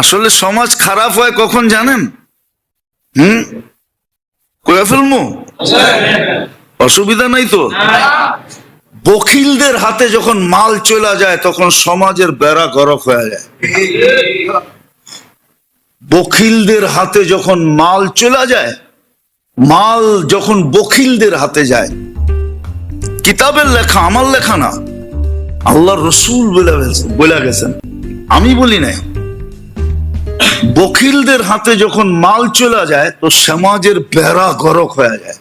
আসলে সমাজ খারাপ হয় কখন জানেন? হুম? কয়ে ফেলব অসুবিধা নাই তো? বকিলদের হাতে যখন মাল চলে যায়, তখন সমাজের বেড়া গরক হয়ে যায়। বকিলদের হাতে যখন মাল চলে যায়, মাল যখন বকিলদের হাতে যায়, কিতাবের লেখা, আমার লেখা না আল্লাহ রসুল বলে গেছেন। আমি বলি নাই। বকিলদের হাতে যখন মাল চলে যায়, তো সমাজের বেড়া গরক হয়ে যায়।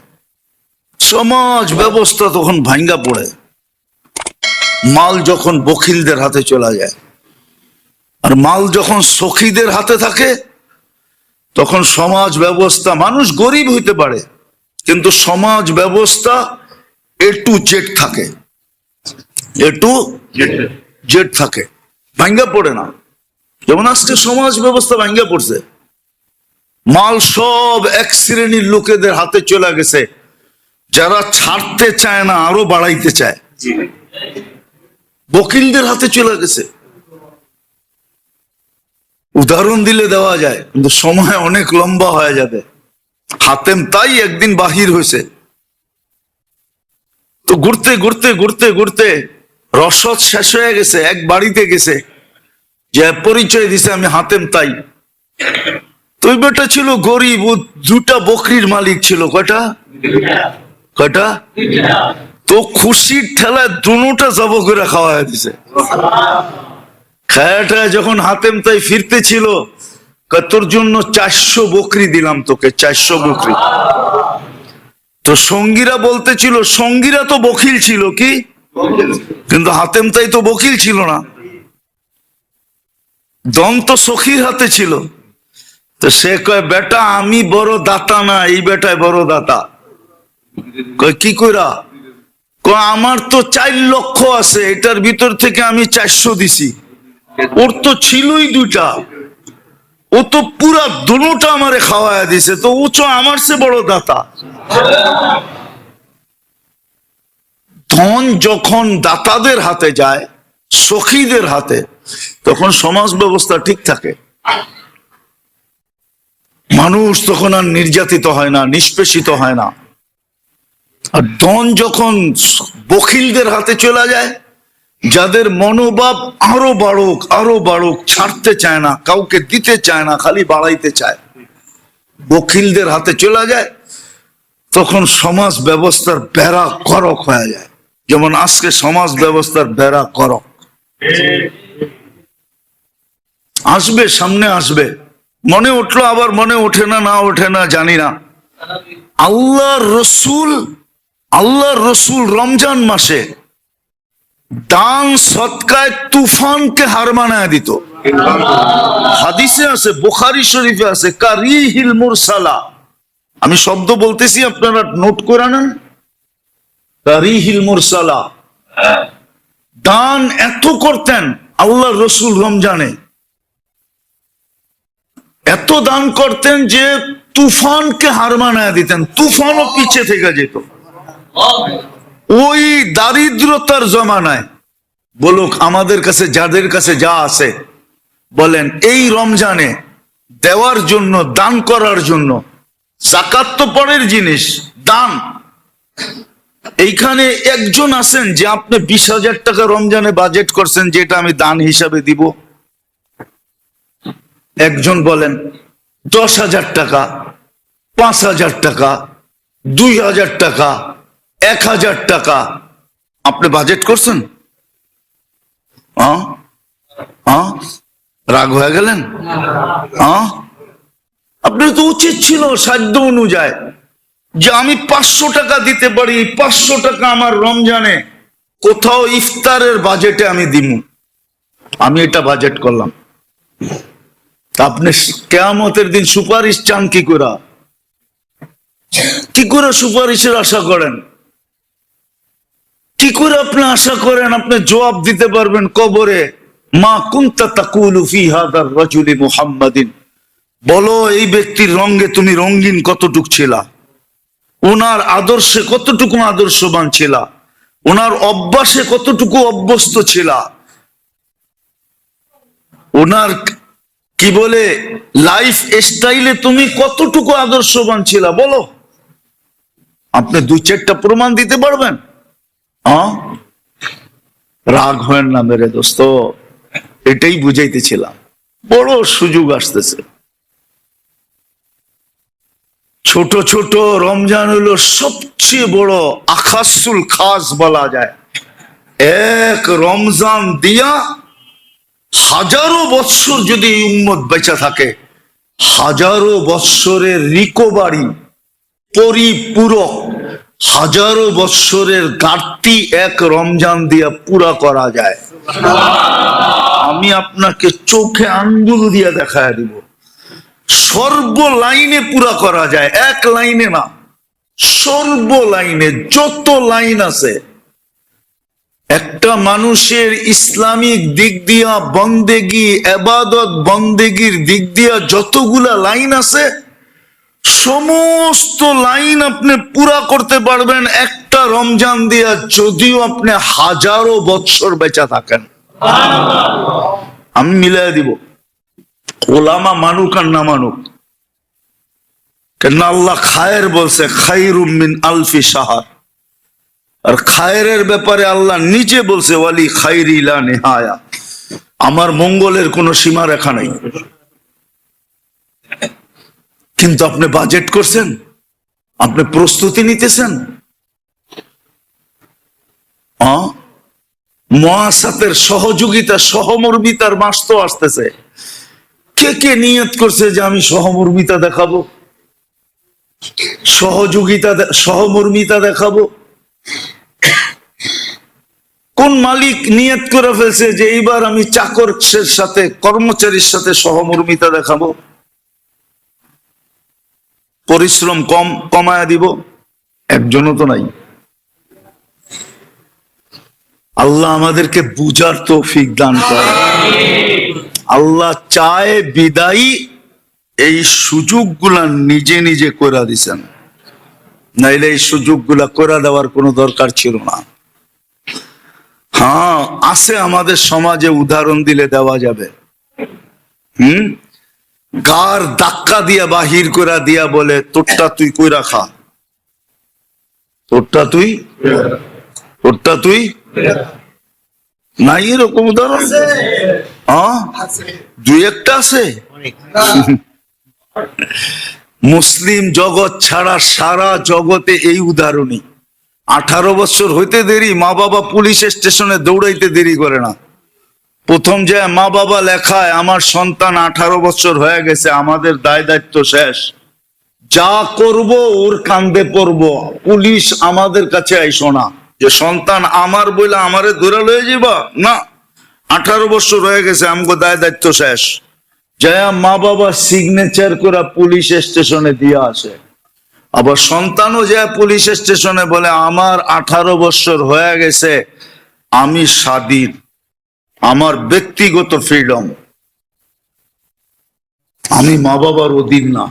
সমাজ ব্যবস্থা তখন ভাঙ্গা পড়ে। মাল যখন বকিলদের হাতে চলে যায়, আর মাল যখন সখীদের হাতে থাকে, তখন সমাজ ব্যবস্থা, মানুষ গরিব হইতে পারে, কিন্তু সমাজ ব্যবস্থা এ টু জেড থাকে। এ টু জেড থাকে। ভাঙ্গা পড়ে না। যেমন আজকে সমাজ ব্যবস্থা ভাঙ্গা পড়ছে। মাল সব এক শ্রেণির লোকেদের হাতে চলে গেছে। যারা ছাড়তে চায় না আরও বাড়াইতে চায়। বকিলদের হাতে চলে গেছে। উদাহরণ দিলে দেওয়া যায় কিন্তু সময় অনেক লম্বা হয়ে যাবে। হাতেম তাই একদিন বাহির হয়েছে। তো ঘুরতে ঘুরতে ঘুরতে ঘুরতে রসদ শেষ হয়ে গেছে এক বাড়িতে গেছে। যে পরিচয় দিছে আমি হাতেম তাই। তো ওই বেটা ছিল গরিব, ও দুটা বকরির মালিক ছিল। কয়টা? কয়টা? তো খুশির ঠেলায় দুটা জব করে খাওয়া দিছে। খায়াটা যখন হাতেম তাই ফিরতে ছিল তোর জন্য চারশো বকরি দিলাম তোকে, চারশো বকরি। তো সঙ্গীরা বলতেছিল সঙ্গীরা তো বকিল ছিল কি? কিন্তু হাতেম তাই তো বকিল ছিল না। দম সখীর হাতে ছিল। তো সে কয়, বেটা, আমি বড় দাতা না, এই বেটায় বড় দাতা। কয়, কি কইরা? আমার তো চার লক্ষ আছে, এটার ভিতর থেকে আমি চারশো দিছি। ওর তো ছিলই ও তো পুরা দুটা আমারে খাওয়ায় দিছে, তো ও তো আমার সে বড় দাতা। ধন যখন দাতাদের হাতে যায়, সখীদের হাতে তখন সমাজ ব্যবস্থা ঠিক থাকে। মানুষ তখন আর নির্যাতিত হয় না, নিষ্পেষিত হয় না। আর ধন যখন বখিলদের হাতে চলে যায়, যাদের মনোভাব আরও বাড়ুক আরও বাড়ুক, ছাড়তে চায় না, কাউকে দিতে চায় না, খালি বাড়াইতে চায়, বখিলদের হাতে চলে যায়, তখন সমাজ ব্যবস্থার বেড়া করক হয়ে যায়। যেমন আজকে সমাজ ব্যবস্থার বেড়া করক। আসবে, সামনে আসবে। মনে উঠল আবার মনে ওঠে না না ওঠে না, জানি না। আল্লাহ রসুল আল্লাহ রসুল রমজান মাসে দান সৎকায় তুফানকে হার মানায় দিত। হাদিসে আছে, বোখারি শরীফে আছে কারি কারিহিল মুরসালা। আমি শব্দ বলতেছি, আপনারা নোট করে নেন। কারিহিল মুরসালা। দান এত করতেন আল্লাহ রসুল রমজানে। এত দান করতেন যে তুফানকে হার মানায় দিতেন, তুফানও পিছে থেকে যেত। ওই দারিদ্রতার জমানায় বলুক, আমাদের কাছে, যাদের কাছে যা আছে, বলেন, এই রমজানে দেওয়ার জন্য, দান করার জন্য, জাকাত পরের জিনিস, দান। এইখানে একজন আছেন যে আপনি বিশ হাজার টাকা রমজানে বাজেট করছেন, যেটা আমি দান হিসাবে দিব। একজন বলেন, দশ হাজার টাকা, পাঁচ হাজার টাকা, দুই হাজার টাকা, এক হাজার টাকা। আপনি বাজেট করছেন? রাগ হয়ে গেলেন? আপনার তো উচিত ছিল সাধ্য অনুযায়ী যে আমি পাঁচশো টাকা দিতে পারি, পাঁচশো টাকা আমার রমজানে। কোথাও ইফতারের বাজেটে আমি দিব আমি এটা বাজেট করলাম। আপনি কেয়ামতের দিন সুপারিশ চান কি করে? কি করে সুপারিশের আশা করেন? কি করে আপনি আশা করেন আপনি জবাব দিতে পারবেন কবরে? মা কুন্তা তাকুলু হাদার রাজুলি মুহাম্মাদিন। বলো, এই ব্যক্তির রঙ্গে তুমি রঙ্গিন কতটুক ছিলা? ওনার আদর্শে কতটুকু আদর্শবান ছিলা? ওনার অভ্যাসে কতটুকু অভ্যস্ত ছিলা? ওনার কি বলে লাইফ স্টাইলে তুমি কতটুকু আদর্শবান ছিলা, বলো। আপনি দুই চারটা প্রমাণ দিতে পারবেন? রাগ হয় না মেরে দোস্ত, এটাই বুঝাইতেছিলাম। বড় সুযোগ আসতেছে। ছোট ছোট রমজান হলো সবচেয়ে বড় আকাশুল খাস বলা যায়। এক রমজান দিয়া হাজারো বৎসর যদি এই উম্মত বেঁচে থাকে, হাজারো বৎসরের রিকোভারি পরিপূরক, হাজারো বৎসরের ঘাটতি এক রমজান দিয়া পুরা করা যায়। আমি আপনাকে চোখে আঙ্গুল দিয়ে দেখায় দিব। সর্ব লাইনে পুরা করা যায়, এক লাইনে না, সর্ব লাইনে যত লাইন আছে একটা মানুষের ইসলামিক দিক দিয়া বন্দেগি, এবাদত বন্দেগির দিক দিয়া যতগুলা লাইন আছে, সমস্ত লাইন আপনি পুরা করতে পারবেন একটা রমজান দিয়া যদিও আপনি হাজারো বৎসর বেঁচে থাকেন। আমি মিলাই দিব। ওলামা মানুক আর না মানুক। কেন আল্লাহ খায়ের বলছে, খাইরুম মিন আলফি সাহার আর খায়ের ব্যাপারে আল্লাহ নিজে বলছে, ওয়ালি খাইরি নেহায়া। আমার মঙ্গলের কোনো সীমা রেখা নাই। কিন্তু আপনি বাজেট করছেন? আপনি প্রস্তুতি নিতেছেন? মহাসাতের সহযোগিতা, সহমর্মিতার মাস তো আসতেছে। কে কে নিয়ত করছে যে আমি সহমর্মিতা দেখাবো? সহযোগিতা সহমর্মিতা দেখাবো? কোন মালিক নিয়ত করে ফেলছে যে এইবার আমি চাকরের সাথে, কর্মচারীর সাথে সহমর্মিতা দেখাবো? পরিশ্রম কম, কমায়া দিব? একজনও তো নাই। আল্লাহ আমাদেরকে বুঝার তৌফিক দান করে আল্লাহ চায় বিদায়ী এই সুযোগগুলা নিজে নিজে করে দিছেন। নাইলে এই সুযোগগুলা করে দেওয়ার কোনো দরকার ছিল না। হ্যাঁ আছে আমাদের সমাজে উদাহরণ দিলে দেওয়া যাবে। হুম? গার ধাক্কা দিয়া বাহির করে দিয়া বলে তোরটা তুই কই রাখা তোরটা তুই তোরটা তুই নাই? এরকম উদাহরণ? হ্যাঁ? দুই একটা আছে? মুসলিম জগৎ ছাড়া সারা জগতে এই উদাহরণই। আঠারো বছর হইতে দেরি, মা বাবা পুলিশ স্টেশনে দৌড়াইতে দেরি করে না। প্রথম যে মা বাবা লেখায়, আমার সন্তান আঠারো বছর হয়ে গেছে, আমাদের দায় দায়িত্ব শেষ। যা করব, ওর কান্দে পড়ব। পুলিশ আমাদের কাছে আইসো না। যে সন্তান আমার বইলে আমারে ধরে লয়ে যাবা না। আঠারো বছর হয়ে গেছে, আমগো দায় দায়িত্ব শেষ। জয়া মা বাবা সিগনেচার করা পুলিশ স্টেশনে দিয়ে আসে। আবার সন্তানও যায় পুলিশ স্টেশনে বলে, আমার আঠারো বছর হয়ে গেছে, আমি স্বাধীন। আমার ব্যক্তিগত ফ্রিডম। আমি মা বাবার অধীন না।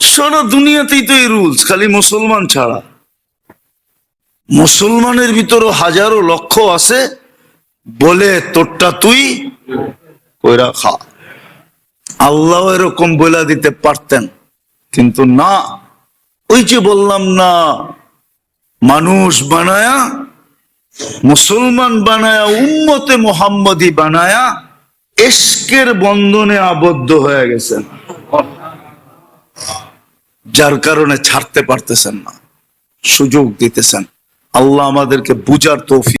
সারা দুনিয়াতেই তো এই রুলস, খালি মুসলমান ছাড়া। মুসলমানের ভিতরও হাজারো লক্ষ্য আছে, বলে তোরটা তুই কইরা খা। আল্লাহ এরকম বলে দিতে পারতেন। কিন্তু না, ওই যে বললাম না, মানুষ বানায়া, মুসলমান বানায়া, উম্মতে মোহাম্মদী বানায়া, এশকের বন্ধনে আবদ্ধ হয়ে গেছেন। যার কারণে ছাড়তে পারতেছেন না, সুযোগ দিতেছেন। আল্লাহ আমাদেরকে বুঝার তৌফিক